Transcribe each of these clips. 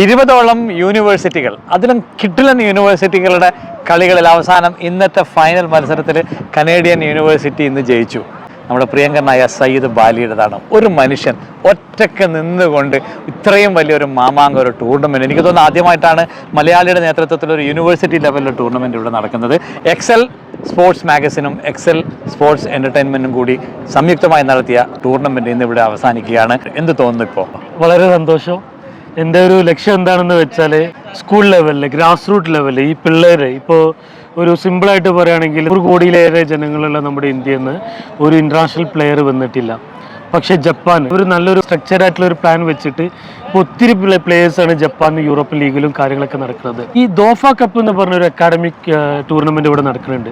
ഇരുപതോളം യൂണിവേഴ്സിറ്റികൾ അതിലും കിഡ്ലൻ യൂണിവേഴ്സിറ്റികളുടെ കളികളിൽ അവസാനം ഇന്നത്തെ ഫൈനൽ മത്സരത്തിൽ കനേഡിയൻ യൂണിവേഴ്സിറ്റി ഇന്ന് ജയിച്ചു. നമ്മുടെ പ്രിയങ്കരനായ സയ്യിദ് ബാലിയുടേതാണ്. ഒരു മനുഷ്യൻ ഒറ്റയ്ക്ക് നിന്നുകൊണ്ട് ഇത്രയും വലിയൊരു മാമാങ്ക ഒരു ടൂർണമെന്റ് എനിക്ക് തോന്നുന്നു ആദ്യമായിട്ടാണ് മലയാളിയുടെ നേതൃത്വത്തിൽ ഒരു യൂണിവേഴ്സിറ്റി ലെവലിലെ ടൂർണമെന്റ് ഇവിടെ നടക്കുന്നത്. എക്സൽ സ്പോർട്സ് മാഗസിനും എക്സൽ സ്പോർട്സ് എന്റർടൈൻമെന്റും കൂടി സംയുക്തമായി നടത്തിയ ടൂർണമെന്റ് ഇന്ന് ഇവിടെ അവസാനിക്കുകയാണ്. എന്ത് തോന്നുന്നു ഇപ്പോൾ വളരെ സന്തോഷം. എന്റെ ഒരു ലക്ഷ്യം എന്താണെന്ന് വെച്ചാൽ സ്കൂൾ ലെവലിൽ ഗ്രാസ് റൂട്ട് ലെവലിൽ ഈ പിള്ളേർ ഇപ്പോൾ ഒരു സിമ്പിളായിട്ട് പറയുകയാണെങ്കിൽ ഒരു കോടിയിലേറെ ജനങ്ങളുള്ള നമ്മുടെ ഇന്ത്യയിൽ നിന്ന് ഒരു ഇന്റർനാഷണൽ പ്ലെയർ വന്നിട്ടില്ല. പക്ഷേ ജപ്പാൻ ഒരു നല്ലൊരു സ്ട്രക്ചർഡ് ആയിട്ടുള്ള ഒരു പ്ലാൻ വെച്ചിട്ട് ഇപ്പോൾ ഒത്തിരി പ്ലേയേഴ്സാണ് ആണ് ജപ്പാൻ യൂറോപ്യൻ ലീഗിലും കാര്യങ്ങളൊക്കെ നടക്കുന്നത്. ഈ ദോഫ കപ്പ് എന്ന് പറഞ്ഞ ഒരു അക്കാഡമിക് ടൂർണമെന്റ് ഇവിടെ നടക്കുന്നുണ്ട്.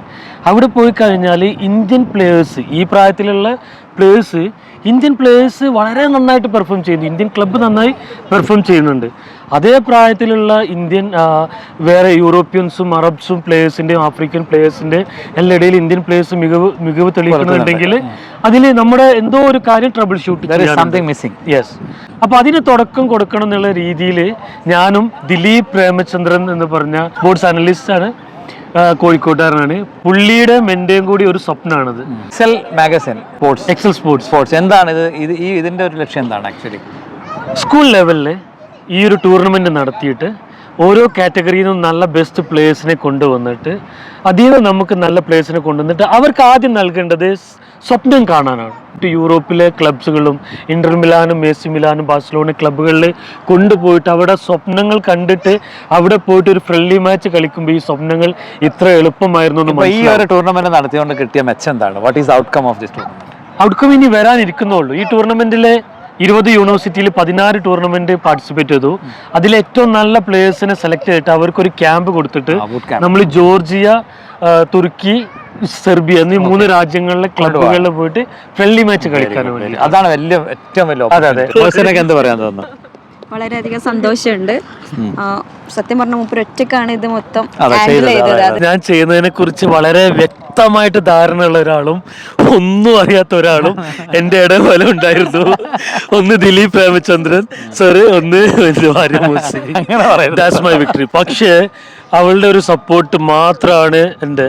അവിടെ പോയി കഴിഞ്ഞാൽ ഇന്ത്യൻ പ്ലേയേഴ്സ് ഈ പ്രായത്തിലുള്ള പ്ലേയേഴ്സ് ഇന്ത്യൻ പ്ലേയേഴ്സ് വളരെ നന്നായിട്ട് പെർഫോം ചെയ്യുന്നു. ഇന്ത്യൻ ക്ലബ്ബ് നന്നായി പെർഫോം ചെയ്യുന്നുണ്ട്. അതേ പ്രായത്തിലുള്ള ഇന്ത്യൻ വേറെ യൂറോപ്യൻസും അറബ്സും പ്ലേയേഴ്സിന്റെയും ആഫ്രിക്കൻ പ്ലേയേഴ്സിന്റെ എല്ലാ ഇടയിൽ ഇന്ത്യൻ പ്ലേയേഴ്സ് മികവ് മികവ് തെളിയിക്കുന്നുണ്ടെങ്കിൽ അതിൽ നമ്മുടെ എന്തോ ഒരു കാര്യം trouble shoot something missing yes അപ്പോൾ അതിന് തുടക്കം കൊടുക്കണം എന്നുള്ള രീതിയിൽ ഞാനും ദിലീപ് പ്രേമചന്ദ്രൻ എന്ന് പറഞ്ഞ സ്പോർട്സ് അനലിസ്റ്റ് ആണ് കോഴിക്കോട്ടുകാരനാണ്. പുള്ളിയുടെ മെന്റെയും കൂടി ഒരു സ്വപ്നമാണത് Excel magazine sports Excel sports sports എന്താണ് ഇത്? ഇത് ഈ ഇതിന്റെ ഒരു ലക്ഷ്യം എന്താണ് ആക്ച്വലി സ്കൂൾ ലെവലിൽ ഈ ഒരു ടൂർണമെന്റ് നടത്തിയിട്ട് ഓരോ കാറ്റഗറിയിൽ നിന്നും നല്ല ബെസ്റ്റ് പ്ലേയേഴ്സിനെ കൊണ്ടുവന്നിട്ട് അതിൽ നിന്ന് നമുക്ക് നല്ല പ്ലേയേഴ്സിനെ കൊണ്ടുവന്നിട്ട് അവർക്ക് ആദ്യം നൽകേണ്ടത് സ്വപ്നം കാണാനാണ്. യൂറോപ്പിലെ ക്ലബ്സുകളും ഇന്റർ മിലാനും മേസി മിലാനും ബാഴ്സലോണ ക്ലബ്ബുകളിൽ കൊണ്ടുപോയിട്ട് അവിടെ സ്വപ്നങ്ങൾ കണ്ടിട്ട് അവിടെ പോയിട്ട് ഒരു ഫ്രണ്ട്ലി മാച്ച് കളിക്കുമ്പോൾ ഈ സ്വപ്നങ്ങൾ ഇത്ര എളുപ്പമായിരുന്നു ഈ. ഒരു ടൂർണമെന്റ് നടത്തിയോണ്ട് കിട്ടിയ മെച്ചം എന്താണ്? What is outcome of this tournament outcome ഇനി വരാനിരിക്കുന്നുള്ളൂ ഈ ടൂർണമെന്റിലെ ഇരുപത് യൂണിവേഴ്സിറ്റിയിൽ പതിനാറ് ടൂർണമെന്റ് പാർട്ടിസിപ്പേറ്റ് ചെയ്തു. അതിൽ ഏറ്റവും നല്ല പ്ലേയേഴ്സിനെ സെലക്ട് ചെയ്തിട്ട് അവർക്കൊരു ക്യാമ്പ് കൊടുത്തിട്ട്. നമ്മൾ ജോർജിയ തുർക്കി സെർബിയ എന്നീ മൂന്ന് രാജ്യങ്ങളിലെ ക്ലബുകളിൽ പോയിട്ട് ഫ്രണ്ട്ലി മാച്ച് കളിക്കാൻ വേണ്ടി അതാണ് വലിയ ഏറ്റവും വലിയ അതെ, അതെ. പേഴ്സണൊക്കെ എന്ത് പറയാൻ തോന്നുന്നു? വളരെയധികം സന്തോഷമുണ്ട്. സത്യം പറഞ്ഞ മൂപ്പർ ഒറ്റക്കാണ് ഇത് മൊത്തം ഞാൻ ചെയ്യുന്നതിനെ കുറിച്ച് വളരെ വ്യക്തമായിട്ട് ധാരണയുള്ള ഒരാളും ഒന്നും അറിയാത്ത ഒരാളും എന്റെ ഇടപോലെ ഉണ്ടായിരുന്നു. ഒന്ന് ദിലീപ് പ്രേമചന്ദ്രൻ സോറി ഒന്ന്. ദാറ്റ്സ് മൈ വിക്ടറി പക്ഷേ അവളുടെ ഒരു സപ്പോർട്ട് മാത്രമാണ് എന്റെ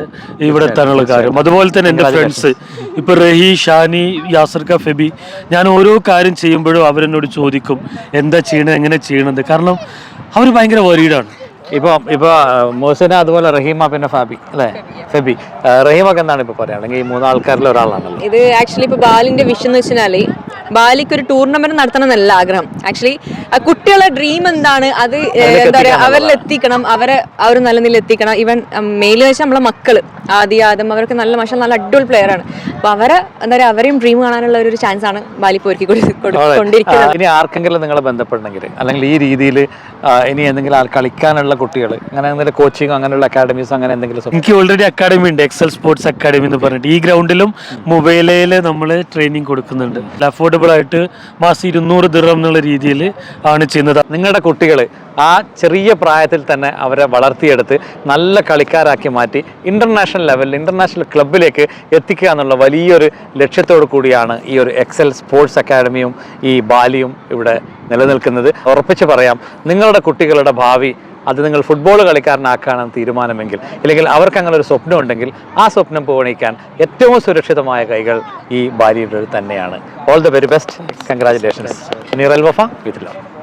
ഇവിടെ എത്താനുള്ള കാര്യം. അതുപോലെ തന്നെ എന്റെ ഫ്രണ്ട്സ് ഇപ്പൊ റഹി ഷാനി യാസർക്ക ഫെബി ഞാൻ ഓരോ കാര്യം ചെയ്യുമ്പോഴും അവരെന്നോട് ചോദിക്കും എന്താ ചെയ്യണത് എങ്ങനെ ചെയ്യണത്? കാരണം അവർ ഭയങ്കര വരീഡാണ് ഇപ്പൊ ഇപ്പൊ മോസിന അതുപോലെ റഹീമ പിന്നെ ഫാബി അല്ലേ? ഫെബി റഹീമൊക്കെ എന്താണ് ഇപ്പൊ പറയുക അല്ലെങ്കിൽ ഈ മൂന്ന് ആൾക്കാരിൽ ഒരാളാണല്ലോ. ഇത് ആക്ച്വലി ഇപ്പൊ ബാലിന്റെ വിഷ് എന്ന് വെച്ചാൽ ബാലിക്ക് ഒരു ടൂർണമെന്റ് നടത്തണം എന്നല്ല ആഗ്രഹം ആക്ച്വലി കുട്ടികളുടെ കുട്ടികളെ ഡ്രീം എന്താണ്? അത് എന്താ പറയാ അവരിൽ എത്തിക്കണം. അവരെ ആ ഒരു നല്ല നില എത്തിക്കണം. ഈവൻ മെയിൽ വെച്ചാൽ നമ്മളെ മക്കൾ ആദ്യ ആദ്യം അവർക്ക് നല്ല മഷ നല്ല അടിപൊളി പ്ലെയർ ആണ്. അപ്പൊ അവരെ എന്താ പറയാ അവരെയും ഡ്രീം കാണാനുള്ള ഒരു ചാൻസ് ആണ് ബാലി ഒരുക്കി കൊടു- കൊടു- Alright. കൊണ്ടിരിക്കുന്നത്. ഇനി ആർക്കെങ്കിലും നിങ്ങളെ ബന്ധപ്പെടണമെങ്കിൽ അല്ലെങ്കിൽ ഈ രീതിയിൽ ഇനി എന്തെങ്കിലും ആൾ കളിക്കാനുള്ള കുട്ടികൾ അങ്ങനെ എന്തെങ്കിലും കോച്ചിങ് അങ്ങനെയുള്ള അക്കാഡമീസ് അങ്ങനെ എന്തെങ്കിലും എനിക്ക് ഓൾറെഡി അക്കാഡമി ഉണ്ട് എക്സൽ സ്പോർട്സ് അക്കാഡമി എന്ന് പറഞ്ഞിട്ട്. ഈ ഗ്രൗണ്ടിലും മൊബൈലിൽ നമ്മൾ ട്രെയിനിങ് കൊടുക്കുന്നുണ്ട്. അഫോർഡബിൾ ആയിട്ട് മാസം ഇരുന്നൂറ് ദിറം എന്നുള്ള രീതിയിൽ ആണ് ചെയ്യുന്നത്. നിങ്ങളുടെ കുട്ടികൾ ആ ചെറിയ പ്രായത്തിൽ തന്നെ അവരെ വളർത്തിയെടുത്ത് നല്ല കളിക്കാരാക്കി മാറ്റി ഇന്റർനാഷണൽ ലെവലിൽ ഇന്റർനാഷണൽ ക്ലബിലേക്ക് എത്തിക്കുക എന്നുള്ള വലിയൊരു ലക്ഷ്യത്തോടു കൂടിയാണ് ഈ ഒരു എക്സൽ സ്പോർട്സ് അക്കാഡമിയും ഈ ബാലിയും ഇവിടെ നിലനിൽക്കുന്നത്. ഉറപ്പിച്ച് പറയാം നിങ്ങളുടെ കുട്ടികളുടെ ഭാവി അത് നിങ്ങൾ ഫുട്ബോൾ കളിക്കാരനാക്കാനാണ് തീരുമാനമെങ്കിൽ ഇല്ലെങ്കിൽ അവർക്ക് അങ്ങനെ ഒരു സ്വപ്നം ഉണ്ടെങ്കിൽ ആ സ്വപ്നം പൂവണിക്കാൻ ഏറ്റവും സുരക്ഷിതമായ കൈകൾ ഈ ഭാര്യയുടെ തന്നെയാണ്. All the very best congratulations നീറൽ Wafa with love